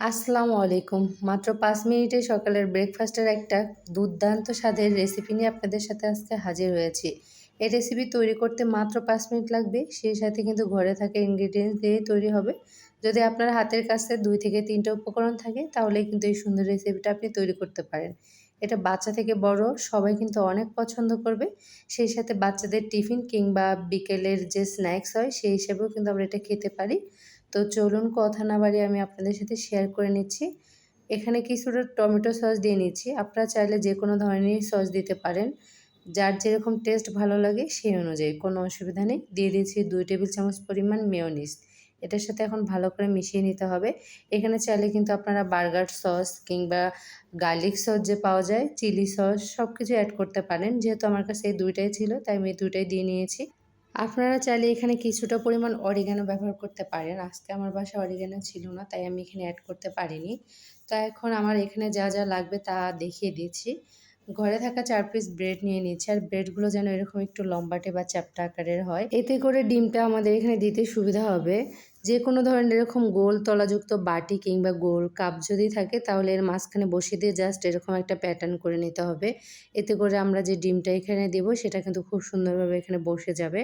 আসসালামু আলাইকুম। মাত্র পাঁচ মিনিটে সকালের ব্রেকফাস্টের একটা দুর্দান্ত স্বাদের রেসিপি নিয়ে আপনাদের সাথে আজকে হাজির হয়েছি। এই রেসিপি তৈরি করতে মাত্র পাঁচ মিনিট লাগবে। সেই সাথে কিন্তু ঘরে থাকা ইনগ্রিডিয়েন্টস দিয়ে তৈরি হবে। যদি আপনার হাতের কাছে দুই থেকে তিনটা উপকরণ থাকে তাহলে কিন্তু এই সুন্দর রেসিপিটা আপনি তৈরি করতে পারেন। এটা বাচ্চা থেকে বড়, সবাই কিন্তু অনেক পছন্দ করবে। সেই সাথে বাচ্চাদের টিফিন কিংবা বিকেলের যে স্ন্যাক্স হয়, সেই হিসেবেও কিন্তু আমরা এটা খেতে পারি। তো চলুন কথা না বাড়িয়ে আমি আপনাদের সাথে শেয়ার করে নিচ্ছি। এখানে কিছুটা টমেটো সস দিয়ে নিচ্ছি। আপনারা চাইলে যে কোনো ধরনের সস দিতে পারেন। যার যেরকম টেস্ট ভালো লাগে সেই অনুযায়ী, কোনো অসুবিধা নেই। দিয়ে দিয়েছি দুই টেবিল চামচ পরিমাণ মেয়নিস এটার সাথে এখন ভালো করে মিশিয়ে নিতে হবে। এখানে চাইলে কিন্তু আপনারা বার্গার সস কিংবা গার্লিক সস যে পাওয়া যায় চিলি সস সব কিছু অ্যাড করতে পারেন। যেহেতু আমার কাছে এই দুইটাই ছিল, তাই আমি দুইটাই দিয়ে নিয়েছি। আপনারা চাইলে এখানে কিছুটা পরিমাণ অরিগানো ব্যবহার করতে পারেন। আজকে আমার বাসায় অরিগানো ছিল না, তাই আমি এখানে অ্যাড করতে পারিনি। তো এখন আমার এখানে যা যা লাগবে তা দেখিয়ে দিচ্ছি। ঘরে থাকা চার পিস ব্রেড নিয়ে নিচ্ছি আর ব্রেডগুলো যেন এরকম একটু লম্বাটে বা চ্যাপটা আকারের হয়। এতে করে ডিমটা আমাদের এখানে দিতে সুবিধা হবে। যে কোনো ধরনের এরকম গোল তলাযুক্ত বাটি কিংবা গোল কাপ যদি থাকে, তাহলে এর মাঝখানে বসিয়ে দিয়ে জাস্ট এরকম একটা প্যাটার্ন করে নিতে হবে। এতে করে আমরা যে ডিমটা এখানে দেব, সেটা কিন্তু খুব সুন্দরভাবে এখানে বসে যাবে।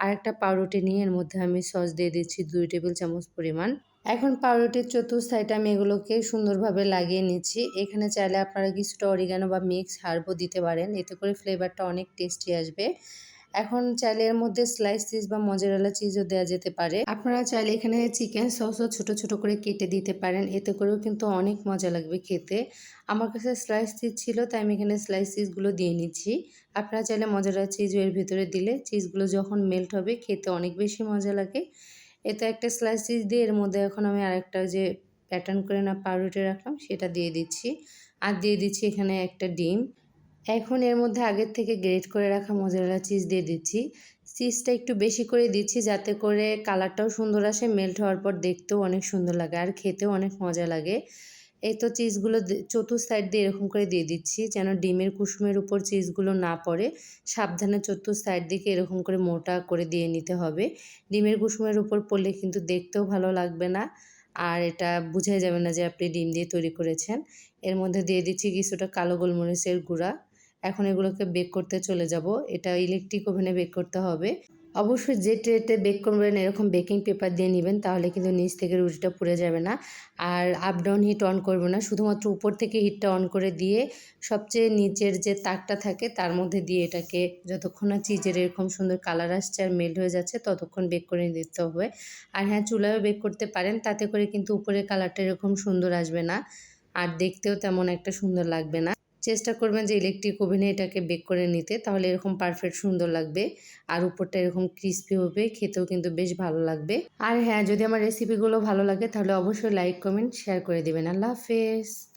আর একটা পাউরুটি নিয়ে এর মধ্যে আমি সস দিয়ে দিচ্ছি দুই টেবিল চামচ পরিমাণ। এখন পাউরুটির চতুর্থ সাইডে আমি এগুলোকে সুন্দরভাবে লাগিয়ে নিচ্ছি। এখানে চাইলে আপনারা কিছুটা অরিগানো বা মিক্স হার্বও দিতে পারেন। এতে করে ফ্লেভারটা অনেক টেস্টি আসবে। এখন চাইলে এর মধ্যে স্লাইস চিজ বা মজারেলা চিজও দেওয়া যেতে পারে। আপনারা চাইলে এখানে চিকেন সসও ছোট ছোট করে কেটে দিতে পারেন। এতে করেও কিন্তু অনেক মজা লাগবে খেতে। আমার কাছে স্লাইস চিজ ছিল, তাই আমি এখানে স্লাইস চিজগুলো দিয়ে নিচ্ছি। আপনারা চাইলে মজারেলা চিজও এর ভিতরে দিলে চিজগুলো যখন মেল্ট হবে, খেতে অনেক বেশি মজা লাগে। এতে একটা স্লাইস চিজ দিয়ে এর মধ্যে এখন আমি আরেকটা যে প্যাটার্ন করে না পাউরুটি রাখলাম, সেটা দিয়ে দিচ্ছি। আর দিয়ে দিচ্ছি এখানে একটা ডিম। এখন এর মধ্যে আগের থেকে গ্রেট করে রাখা মোজারেলা চিজ দিয়ে দিচ্ছি। চিজটা একটু বেশি করে দিচ্ছি যাতে করে কালারটাও সুন্দর আসে মেল্ট হওয়ার পর দেখতেও অনেক সুন্দর লাগে আর খেতেও অনেক মজা লাগে। এই তো চিজগুলো চতুর সাইড দিয়ে এরকম করে দিয়ে দিচ্ছি, যেন ডিমের কুসুমের উপর চিজগুলো না পড়ে। সাবধানে চতুর সাইড দিকে এরকম করে মোটা করে দিয়ে নিতে হবে। ডিমের কুসুমের উপর পড়লে কিন্তু দেখতেও ভালো লাগবে না, আর এটা বোঝাই যাবে না যে আপনি ডিম দিয়ে তৈরি করেছেন। এর মধ্যে দিয়ে দিচ্ছি কিছুটা কালো গোলমরিচের গুঁড়া। এখন এগুলোকে বেক করতে চলে যাব। এটা ইলেকট্রিক ওভেনে বেক করতে হবে। অবশ্যই যে ট্রেতে বেক করবেন, এরকম বেকিং পেপার দিয়ে নেবেন, তাহলে কিন্তু নিচ থেকে রুটিটা পুড়ে যাবে না। আর আপ ডাউন হিট অন করবে না, শুধুমাত্র উপর থেকে হিটটা অন করে দিয়ে সবচেয়ে নিচের যে তাকটা থাকে, তার মধ্যে দিয়ে এটাকে যতক্ষণ না চিজের এরকম সুন্দর কালার আসছে আর মেল্ট হয়ে যাচ্ছে, ততক্ষণ বেক করে দিতে হবে। আর হ্যাঁ চুলায়ও বেক করতে পারেন, তাতে করে কিন্তু উপরের কালারটা এরকম সুন্দর আসবে না, আর দেখতেও তেমন একটা সুন্দর লাগবে না। চেষ্টা করবেন যে ইলেকট্রিক ওভেনে এটাকে বেক করে নিতে। তাহলে এরকম পারফেক্ট সুন্দর লাগবে। আর উপরটা এরকম ক্রিস্পি হবে, খেতেও কিন্তু বেশ ভালো লাগবে। আর হ্যাঁ যদি আমার রেসিপিগুলো ভালো লাগে, তাহলে অবশ্যই লাইক কমেন্ট শেয়ার করে দেবেন। আল্লাহ হাফেজ।